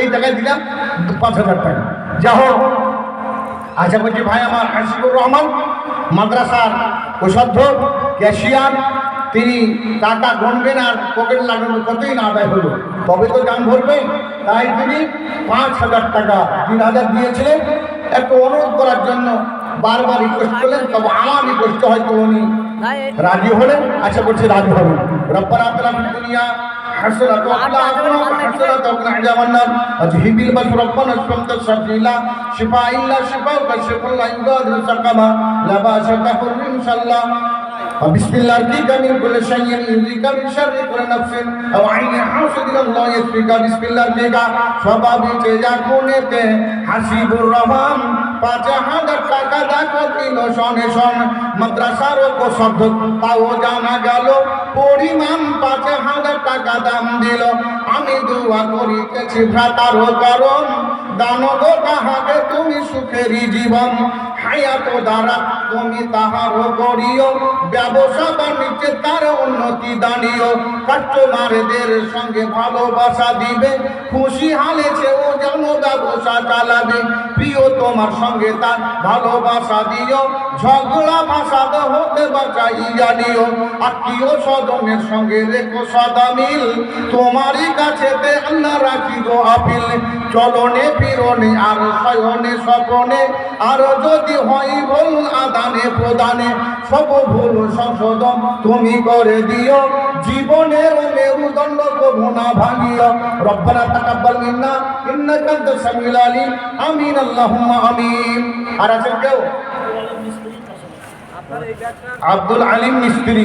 এই টাকায় দিলাম পাঁচ হাজার টাকা। যা হোক, আশা করছি ভাই আমার হাসিবুর রহমান, মাদ্রাসার কোষাধ্য ক্যাশিয়ার, তিনি টাকা গণবেন আর পকেট লাগানোর কতই না আদায় হলো। তবে তো দাম ভরবে তাই তিনি পাঁচ হাজার টাকা, তিন হাজার দিয়েছিলেন। একটু অনুরোধ করার জন্য বারবার রিকোয়েস্ট করলেন তবে আমার রিকোয়েস্ট হয়তো উনি রাজি হলেন আশা করছি রাজি হবেন রব্বানা আতনা ফিদ দুনিয়া حسنة وقنا عذاب حسنة وقنا عذاب النار أذهب البس ربنا اشفمت الشفيلا شفاء إلا شفاء وكشف لا يغادر سقما لا باس تحر إن شاء الله وبسم الله يرقيك من كل شيء يهديك من شر كل نفس أو عين حاسد الله يشفيك بسم الله يرقيك স্বভাবে যা কোনেতে হাসিবুর রহমান পাঁচ হাজার টাকা দেখো দিল শনে শন, মাদ্রাসার শব্দ, তাও জানা গেল, পরিমাণ পাঁচ হাজার টাকা দাম দিল। আমি দোয়া করিতেছি, ভ্রাতার কারণ তুমি সুখেরই জীবন, হায়াত দ্বারা তুমি তাহার করিও, ব্যবসা বাণিজ্যে তার উন্নতি দাঁড়িও কাস্টমারদের সঙ্গে ভালোবাসা দিবে, খুশি হালেছে ও যেন ব্যবসা চালাবে। প্রিয় তোমার সঙ্গে তার ভালোবাসা দিও। ঝগড়া ভাষাদ হতে বাঁচাইয়া দিও আত্মীয় স্বজনের সঙ্গে রেখো সদা মিল। তোমারই কাছেতে আল্লাহ রাখি গো আপিল চলনে ফিরনে আর শয়নে স্বপনে। আর যদি হয় ভুল আদানে প্রদানে, সব ভুল সংশোধন তুমি করে দিও। জীবনের না ভাঙিও রব্বানা তাকাব্বাল মিন্না, ইন্নাকা আনতাস সামিউল আলিম, আমিন, আল্লাহুম্মা আমিন। আর আছেন কেউ? আব্দুল আলিম মিস্ত্রি।